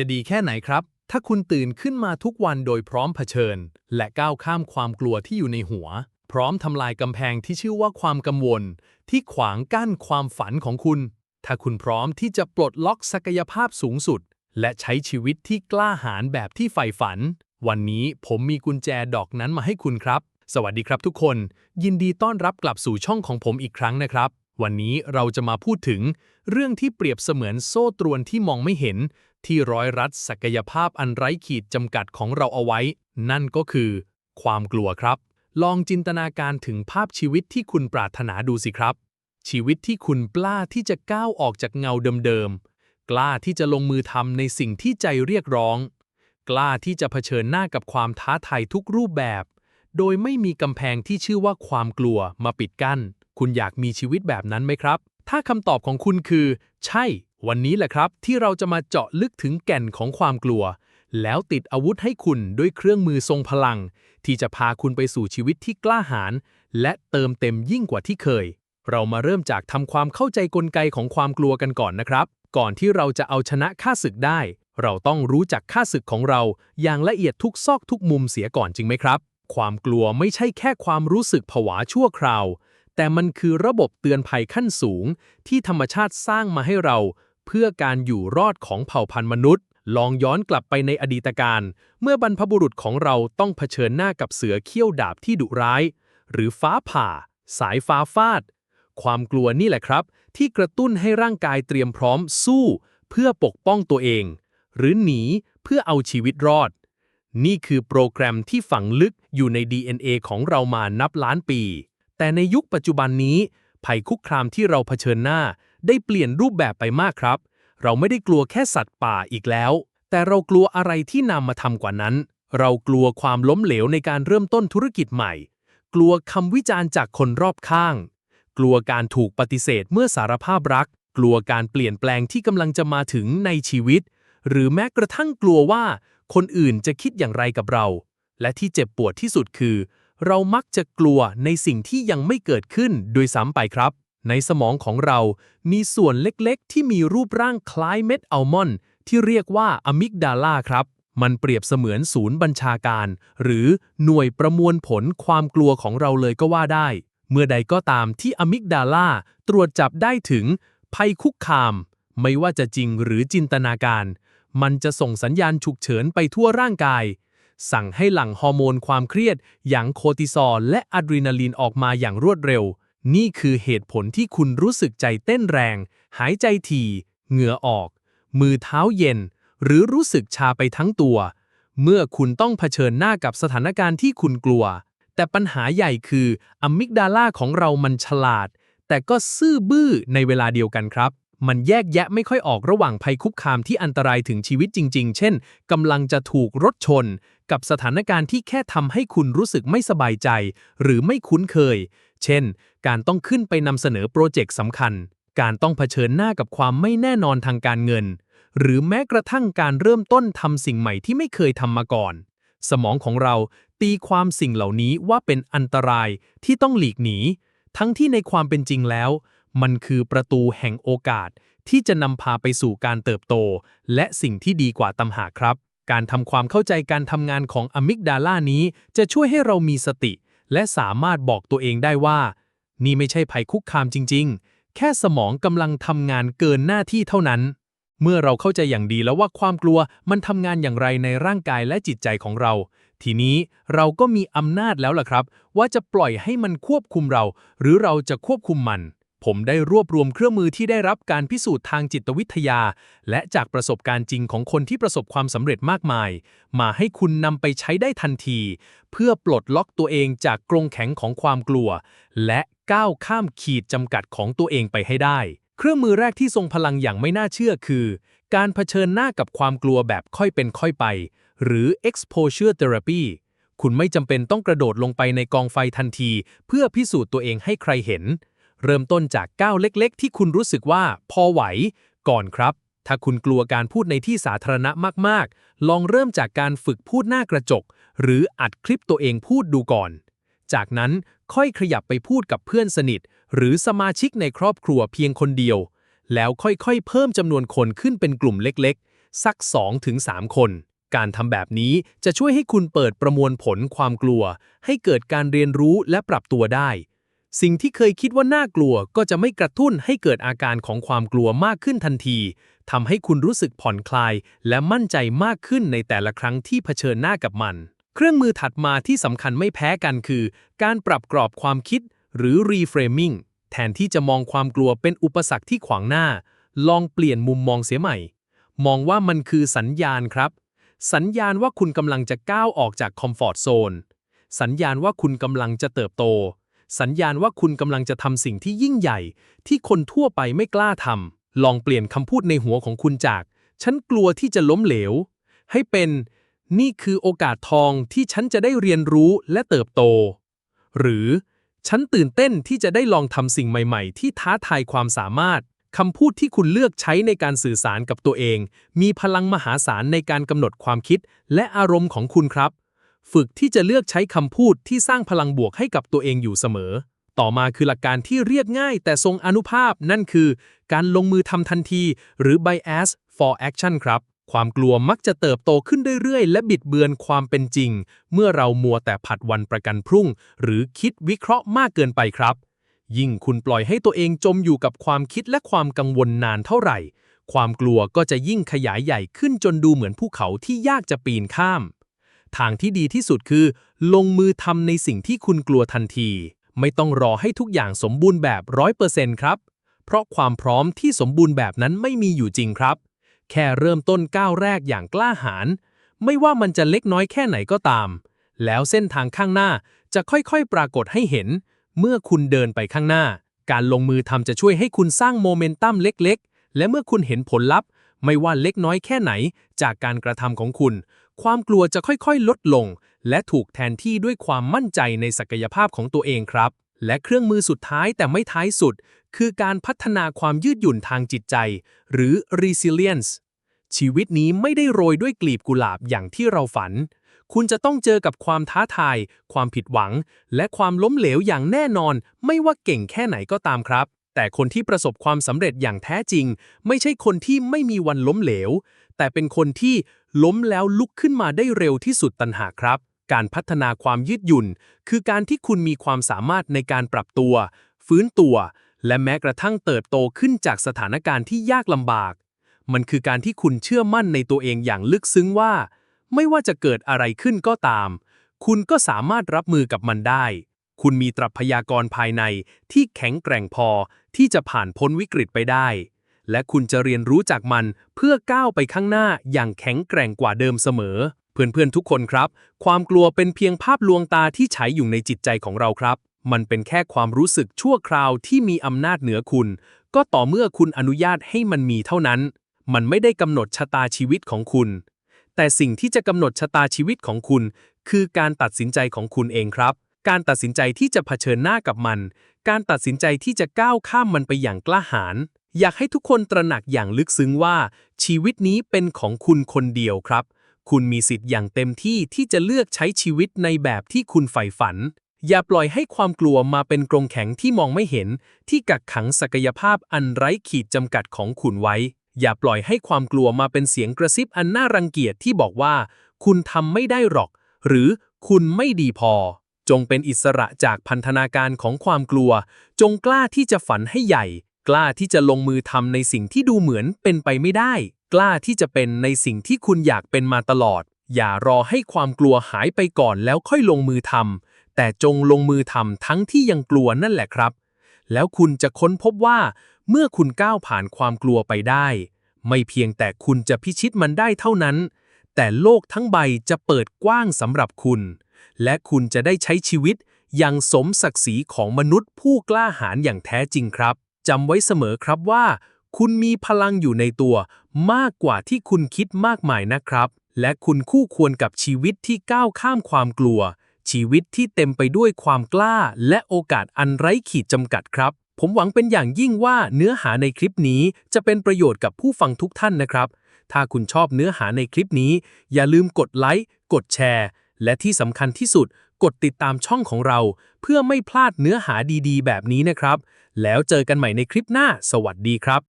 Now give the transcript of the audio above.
จะดีแค่ไหนครับ ถ้าคุณตื่นขึ้นมาทุกวันโดยพร้อมเผชิญ และก้าวข้ามความกลัวที่อยู่ในหัว พร้อมทำลายกำแพงที่ชื่อว่าความกังวล ที่ขวางกั้นความฝันของคุณ ถ้าคุณพร้อมที่จะปลดล็อกศักยภาพสูงสุด และใช้ชีวิตที่กล้าหาญแบบที่ใฝ่ฝัน วันนี้ผมมีกุญแจดอกนั้นมาให้คุณครับ สวัสดีครับทุกคน ยินดีต้อนรับกลับสู่ช่องของผมอีกครั้งนะครับ วันนี้เราจะมาพูดถึงเรื่องที่เปรียบเสมือนโซ่ตรวนที่มองไม่เห็น ที่ร้อยรัดศักยภาพอันไร้ขีดจำกัดของเราเอาไว้ นั่นก็คือ ความกลัวครับ ลองจินตนาการถึงภาพชีวิตที่คุณปรารถนาดูสิครับ ชีวิตที่คุณกล้าที่จะก้าวออกจากเงาเดิมๆ กล้าที่จะลงมือทำในสิ่งที่ใจเรียกร้อง กล้าที่จะเผชิญหน้ากับความท้าทายทุกรูปแบบ โดยไม่มีกำแพงที่ชื่อว่าความกลัวมาปิดกั้น คุณอยากมีชีวิตแบบนั้นไหมครับ ถ้าคำตอบของคุณคือ ใช่ วันนี้แหละครับ ที่เราจะมาเจาะลึกถึงแก่นของความกลัว แล้วติดอาวุธให้คุณด้วยเครื่องมือทรงพลัง ที่จะพาคุณไปสู่ชีวิตที่กล้าหาญและเติมเต็มยิ่งกว่าที่เคย เรามาเริ่มจากทำความเข้าใจกลไกของความกลัวกันก่อนนะครับ ก่อนที่เราจะเอาชนะค่าศึกได้ เราต้องรู้จักค่าศึกของเรา อย่างละเอียดทุกซอกทุกมุมเสียก่อนจริงไหมครับ ความกลัวไม่ใช่แค่ความรู้สึกผวาชั่วคราว แต่มันคือระบบเตือนภัยขั้นสูง ที่ธรรมชาติสร้างมาให้เรา เพื่อการอยู่รอดของเผ่าพันธุ์มนุษย์ ลองย้อนกลับไปในอดีตการ เมื่อบรรพบุรุษของเราต้องเผชิญหน้ากับเสือเขี้ยวดาบที่ดุร้าย หรือฟ้าผ่า สายฟ้าฟาด ความกลัวนี่แหละครับ ที่กระตุ้นให้ร่างกายเตรียมพร้อมสู้ เพื่อปกป้องตัวเอง หรือหนีเพื่อเอาชีวิตรอด นี่คือโปรแกรมที่ฝังลึกอยู่ใน DNA ของเรามานับล้านปี แต่ในยุคปัจจุบันนี้ ภัยคุกคามที่เราเผชิญหน้า ได้เปลี่ยนรูปแบบไปมากครับ เราไม่ได้กลัวแค่สัตว์ป่าอีกแล้ว แต่เรากลัวอะไรที่นำมาทำกว่านั้น เรากลัวความล้มเหลวในการเริ่มต้นธุรกิจใหม่ กลัวคำวิจารณ์จากคนรอบข้าง กลัวการถูกปฏิเสธเมื่อสารภาพรัก กลัวการเปลี่ยนแปลงที่กำลังจะมาถึงในชีวิต หรือแม้กระทั่งกลัวว่า คนอื่นจะคิดอย่างไรกับเรา และที่เจ็บปวดที่สุดคือ เรามักจะกลัวในสิ่งที่ยังไม่เกิดขึ้นโดยซ้ำไปครับ ในสมองของเรามีส่วนเล็กๆ ที่มีรูปร่างคล้ายเม็ดอัลมอนด์ที่เรียกว่าอะมิกดาลาครับ มันเปรียบเสมือนศูนย์บัญชาการ หรือหน่วยประมวลผลความกลัวของเราเลยก็ว่าได้ เมื่อใดก็ตามที่อะมิกดาลาตรวจจับได้ถึง ภัยคุกคาม ไม่ว่าจะจริงหรือจินตนาการ มันจะส่งสัญญาณฉุกเฉินไปทั่วร่างกาย สั่งให้หลั่งฮอร์โมนความเครียด อย่างโคติซอลและอะดรีนาลีนออกมาอย่างรวดเร็ว นี่คือเหตุผลที่คุณรู้สึกใจเต้นแรง หายใจถี่ เหงื่อออก มือเท้าเย็น หรือรู้สึกชาไปทั้งตัว เมื่อคุณต้องเผชิญหน้ากับสถานการณ์ที่คุณกลัว แต่ปัญหาใหญ่คืออะมิกดาลาของเรามันฉลาด แต่ก็ซื่อบื้อในเวลาเดียวกันครับ มันแยกแยะไม่ค่อยออกระหว่างภัยคุกคามที่อันตรายถึงชีวิตจริง ๆ เช่นกำลังจะถูกรถชน กับสถานการณ์ที่แค่ทำให้คุณรู้สึกไม่สบายใจ หรือไม่คุ้นเคย เช่น การต้องขึ้นไปนำเสนอโปรเจกต์สำคัญ การต้องเผชิญหน้ากับความไม่แน่นอนทางการเงิน หรือแม้กระทั่งการเริ่มต้นทำสิ่งใหม่ที่ไม่เคยทำมาก่อน สมองของเราตีความสิ่งเหล่านี้ว่าเป็นอันตรายที่ต้องหลีกหนีทั้งที่ในความเป็นจริงแล้ว มันคือประตูแห่งโอกาสที่จะนำพาไปสู่การเติบโต และสิ่งที่ดีกว่าตำหากครับ การทำความเข้าใจการทำงานของอะมิกดาลานี้ จะช่วยให้เรามีสติ และสามารถบอกตัวเองได้ว่า นี่ไม่ใช่ภัยคุกคามจริง ๆ แค่สมองกำลังทำงานเกินหน้าที่เท่านั้น เมื่อเราเข้าใจอย่างดีแล้วว่าความกลัวมันทำงานอย่างไรในร่างกายและจิตใจของเรา ทีนี้เราก็มีอำนาจแล้วล่ะครับ ว่าจะปล่อยให้มันควบคุมเรา หรือเราจะควบคุมมัน ผมได้รวบรวมเครื่องมือที่ได้รับการพิสูจน์ทางจิตวิทยา และจากประสบการณ์จริงของคนที่ประสบความสำเร็จมากมาย มาให้คุณนำไปใช้ได้ทันที เพื่อปลดล็อกตัวเองจากกรงแข็งของความกลัว และก้าวข้ามขีดจำกัดของตัวเองไปให้ได้ เครื่องมือแรกที่ทรงพลังอย่างไม่น่าเชื่อคือ การเผชิญหน้ากับความกลัวแบบค่อยเป็นค่อยไป หรือ exposure therapy คุณไม่จำเป็นต้องกระโดดลงไปในกองไฟทันที เพื่อพิสูจน์ตัวเองให้ใครเห็น เริ่มต้นจากก้าวเล็ก ๆ ที่คุณรู้สึกว่าพอไหว ก่อนครับ ถ้าคุณกลัวการพูดในที่สาธารณะมากๆ ลองเริ่มจากการฝึกพูดหน้ากระจก หรืออัดคลิปตัวเองพูดดูก่อน จากนั้นค่อยขยับไปพูดกับเพื่อนสนิท หรือสมาชิกในครอบครัวเพียงคนเดียว แล้วค่อยๆ เพิ่มจำนวนคนขึ้นเป็นกลุ่มเล็กๆ สัก 2-3 คน การทำแบบนี้จะช่วยให้คุณเปิดประมวลผลความกลัว ให้เกิดการเรียนรู้และปรับตัวได้ สิ่งที่เคยคิดว่าน่ากลัวก็จะไม่กระตุ้นให้เกิดอาการของความกลัวมากขึ้นทันทีทำให้คุณรู้สึกผ่อนคลาย และมั่นใจมากขึ้นในแต่ละครั้งที่เผชิญหน้ากับมัน เครื่องมือถัดมาที่สำคัญไม่แพ้กันคือ การปรับกรอบความคิด หรือ reframing แทนที่จะมองความกลัวเป็นอุปสรรคที่ขวางหน้า ลองเปลี่ยนมุมมองเสียใหม่ มองว่ามันคือสัญญาณครับ สัญญาณว่าคุณกำลังจะก้าวออกจากคอมฟอร์ทโซน สัญญาณว่าคุณกำลังจะเติบโต สัญญาณว่าคุณกำลังจะทำสิ่งที่ยิ่งใหญ่ ที่คนทั่วไปไม่กล้าทำลองเปลี่ยนคำพูดในหัวของคุณจาก ฉันกลัวที่จะล้มเหลว ให้เป็น นี่คือโอกาสทองที่ฉันจะได้เรียนรู้และเติบโต หรือ ฉันตื่นเต้นที่จะได้ลองทำสิ่งใหม่ๆ ที่ท้าทายความสามารถคำพูดที่คุณเลือกใช้ในการสื่อสารกับตัวเอง มีพลังมหาศาลในการกำหนดความคิดและอารมณ์ของคุณครับ ฝึกที่จะเลือกใช้คำพูดที่สร้างพลังบวกให้กับตัวเองอยู่เสมอ ต่อมาคือหลักการที่เรียกง่ายแต่ทรงอนุภาพนั่นคือ การลงมือทำทันที หรือ bias for action ครับ ความกลัวมักจะเติบโตขึ้นเรื่อยๆ และบิดเบือนความเป็นจริง เมื่อเรามัวแต่ผัดวันประกันพรุ่ง หรือคิดวิเคราะห์มากเกินไปครับ ยิ่งคุณปล่อยให้ตัวเองจมอยู่กับความคิดและความกังวลนานเท่าไหร่ ความกลัวก็จะยิ่งขยายใหญ่ขึ้นจนดูเหมือนภูเขาที่ยากจะปีนข้าม ทางที่ดีที่สุดคือ ลงมือทำในสิ่งที่คุณกลัวทันที ไม่ต้องรอให้ทุกอย่างสมบูรณ์แบบร้อยเปอร์เซ็นต์ครับ เพราะความพร้อมที่สมบูรณ์แบบนั้นไม่มีอยู่จริงครับ แค่เริ่มต้นก้าวแรกอย่างกล้าหาญไม่ว่ามันจะเล็กน้อยแค่ไหนก็ตาม แล้วเส้นทางข้างหน้าจะค่อยๆปรากฏให้เห็น เมื่อคุณเดินไปข้างหน้า การลงมือทำจะช่วยให้คุณสร้างโมเมนตัมเล็ก ๆ และเมื่อคุณเห็นผลลัพธ์ ไม่ว่าเล็กน้อยแค่ไหน จากการกระทำของคุณ ความกลัวจะค่อยๆ ลดลง และถูกแทนที่ด้วยความมั่นใจในศักยภาพของตัวเองครับ และเครื่องมือสุดท้ายแต่ไม่ท้ายสุด คือการพัฒนาความยืดหยุ่นทางจิตใจ หรือ resilience ชีวิตนี้ไม่ได้โรยด้วยกลีบกุหลาบอย่างที่เราฝัน คุณจะต้องเจอกับความท้าทาย ความผิดหวัง และความล้มเหลวอย่างแน่นอน ไม่ว่าเก่งแค่ไหนก็ตามครับ แต่คนที่ประสบความสำเร็จอย่างแท้จริง ไม่ใช่คนที่ไม่มีวันล้มเหลว แต่เป็นคนที่ล้มแล้วลุกขึ้นมาได้เร็วที่สุดตันหาครับ การพัฒนาความยืดหยุ่น คือการที่คุณมีความสามารถในการปรับตัว ฟื้นตัว และแม้กระทั่งเติบโตขึ้นจากสถานการณ์ที่ยากลำบาก มันคือการที่คุณเชื่อมั่นในตัวเองอย่างลึกซึ้งว่า ไม่ว่าจะเกิดอะไรขึ้นก็ตาม คุณก็สามารถรับมือกับมันได้ คุณมีตรัพยากรภายในที่แข็งแกร่งพอ ที่จะผ่านพ้นวิกฤตไปได้ และคุณจะเรียนรู้จากมันเพื่อก้าวไปข้างหน้าอย่างแข็งแกร่งกว่าเดิมเสมอ เพื่อนๆทุกคนครับ ความกลัวเป็นเพียงภาพลวงตาที่ฉายอยู่ในจิตใจของเราครับ มันเป็นแค่ความรู้สึกชั่วคราวที่มีอำนาจเหนือคุณ ก็ต่อเมื่อคุณอนุญาตให้มันมีเท่านั้น มันไม่ได้กำหนดชะตาชีวิตของคุณ แต่สิ่งที่จะกำหนดชะตาชีวิตของคุณ คือการตัดสินใจของคุณเองครับการตัดสินใจที่จะเผชิญหน้ากับมัน การตัดสินใจที่จะก้าวข้ามมันไปอย่างกล้าหาญอยากให้ทุกคนตระหนักอย่างลึกซึ้งว่า ชีวิตนี้เป็นของคุณคนเดียวครับ คุณมีสิทธิ์อย่างเต็มที่ที่จะเลือกใช้ชีวิตในแบบที่คุณใฝ่ฝัน อย่าปล่อยให้ความกลัวมาเป็นกรงแข็งที่มองไม่เห็น ที่กักขังศักยภาพอันไร้ขีดจำกัดของคุณไว้ อย่าปล่อยให้ความกลัวมาเป็นเสียงกระซิบอันน่ารังเกียจที่บอกว่า คุณทำไม่ได้หรอก หรือคุณไม่ดีพอ จงเป็นอิสระจากพันธนาการของความกลัว จงกล้าที่จะฝันให้ใหญ่ กล้าที่จะลงมือทำในสิ่งที่ดูเหมือนเป็นไปไม่ได้ กล้าที่จะเป็นในสิ่งที่คุณอยากเป็นมาตลอด อย่ารอให้ความกลัวหายไปก่อนแล้วค่อยลงมือทำแต่จงลงมือทำทั้งที่ยังกลัวนั่นแหละครับ แล้วคุณจะค้นพบว่า เมื่อคุณก้าวผ่านความกลัวไปได้ ไม่เพียงแต่คุณจะพิชิตมันได้เท่านั้น แต่โลกทั้งใบจะเปิดกว้างสำหรับคุณ และคุณจะได้ใช้ชีวิตอย่างสมศักดิ์ศรีของมนุษย์ผู้กล้าหาญอย่างแท้จริงครับจำไว้เสมอครับว่า คุณมีพลังอยู่ในตัว มากกว่าที่คุณคิดมากมายนะครับ และคุณคู่ควรกับชีวิตที่ก้าวข้ามความกลัว ชีวิตที่เต็มไปด้วยความกล้า และโอกาสอันไร้ขีดจำกัดครับผมหวังเป็นอย่างยิ่งว่าเนื้อหาในคลิปนี้จะเป็นประโยชน์กับผู้ฟังทุกท่านนะครับ ถ้าคุณชอบเนื้อหาในคลิปนี้ อย่าลืมกดไลค์ กดแชร์ และที่สำคัญที่สุดกดติดตามช่องของเรา เพื่อไม่พลาดเนื้อหาดีๆ แบบนี้นะครับ แล้วเจอกันใหม่ในคลิปหน้า สวัสดีครับ